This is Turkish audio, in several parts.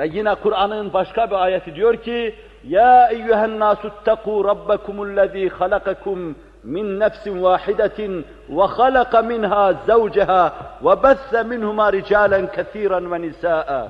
Ve yine Kur'an'ın başka bir ayeti diyor ki, Ya eyyühen nasuttakû rabbekumullezî halakakum min nefsin vahidetin ve halaka minha zavceha ve besse minhuma ricalen kesiren ve nisâ'a.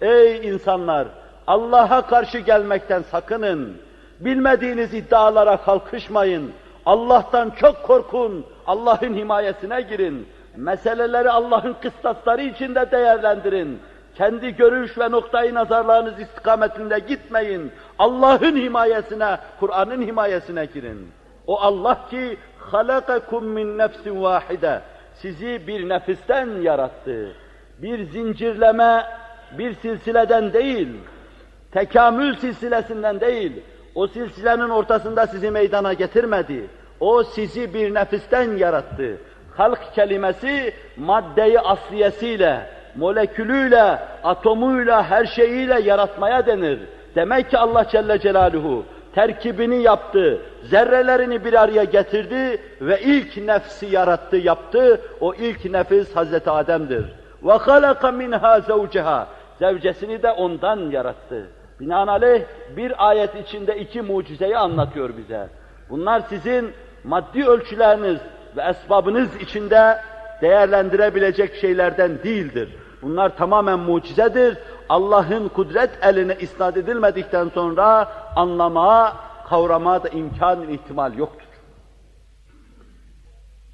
Ey insanlar! Allah'a karşı gelmekten sakının. Bilmediğiniz iddialara kalkışmayın. Allah'tan çok korkun. Allah'ın himayesine girin. Meseleleri Allah'ın kıstasları içinde değerlendirin. Kendi görüş ve noktayı nazarlarınız istikametinde gitmeyin. Allah'ın himayesine, Kur'an'ın himayesine girin. O Allah ki halakakum min nefsin vahide. Sizi bir nefisten yarattı. Bir zincirleme, bir silsileden değil, tekamül silsilesinden değil, o silsilenin ortasında sizi meydana getirmedi. O sizi bir nefisten yarattı. Halk kelimesi maddeyi asliyesiyle, molekülüyle, atomuyla, her şeyiyle yaratmaya denir. Demek ki Allah Celle Celaluhu terkibini yaptı, zerrelerini bir araya getirdi ve ilk nefsi yarattı, yaptı. O ilk nefis Hazreti Adem'dir. وَخَلَقَ مِنْهَا زَوْجَهَا Zevcesini de ondan yarattı. Binaenaleyh bir ayet içinde iki mucizeyi anlatıyor bize. Bunlar sizin maddi ölçüleriniz ve esbabınız içinde değerlendirebilecek şeylerden değildir. Bunlar tamamen mucizedir. Allah'ın kudret eline isnat edilmedikten sonra anlamaya, kavramaya da imkan, ihtimal yoktur.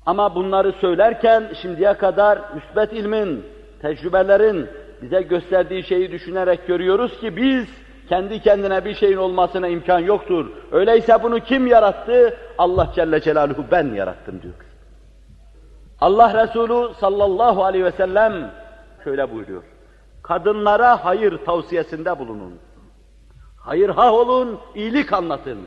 Ama bunları söylerken şimdiye kadar müsbet ilmin, tecrübelerin bize gösterdiği şeyi düşünerek görüyoruz ki biz kendi kendine bir şeyin olmasına imkan yoktur. Öyleyse bunu kim yarattı? Allah Celle Celaluhu ben yarattım diyor. Allah Resulü sallallahu aleyhi ve sellem şöyle buyuruyor. Kadınlara hayır tavsiyesinde bulunun. Hayır ha olun, iyilik anlatın.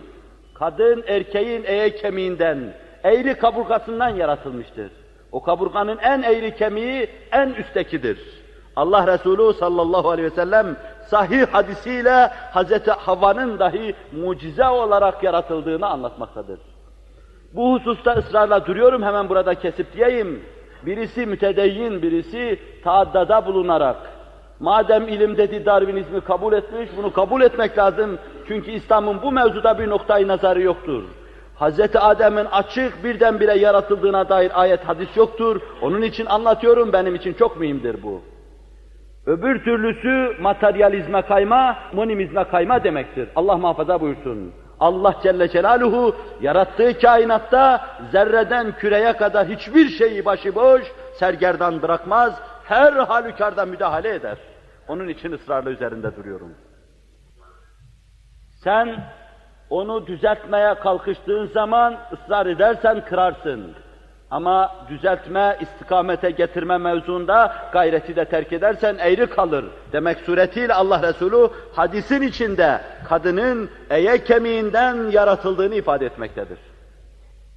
Kadın erkeğin eye kemiğinden, eğri kaburgasından yaratılmıştır. O kaburganın en eğri kemiği en üsttekidir. Allah Resulü sallallahu aleyhi ve sellem sahih hadisiyle Hazreti Havva'nın dahi mucize olarak yaratıldığını anlatmaktadır. Bu hususta ısrarla duruyorum, hemen burada kesip diyeyim. Birisi mütedeyyin, birisi taaddada bulunarak, madem ilim dedi Darwinizmi kabul etmiş, bunu kabul etmek lazım. Çünkü İslam'ın bu mevzuda bir noktayı nazarı yoktur. Hz. Adem'in açık birdenbire yaratıldığına dair ayet hadis yoktur. Onun için anlatıyorum, benim için çok mühimdir bu. Öbür türlüsü materyalizme kayma, monimizme kayma demektir. Allah muhafaza buyursun. Allah Celle Celaluhu yarattığı kainatta zerreden küreye kadar hiçbir şeyi başıboş, sergerdan bırakmaz, her halükarda müdahale eder. Onun için ısrarla üzerinde duruyorum. Sen onu düzeltmeye kalkıştığın zaman ısrar edersen kırarsın. Ama düzeltme, istikamete getirme mevzuunda gayreti de terk edersen eğri kalır. Demek suretiyle Allah Resulü hadisin içinde kadının eye kemiğinden yaratıldığını ifade etmektedir.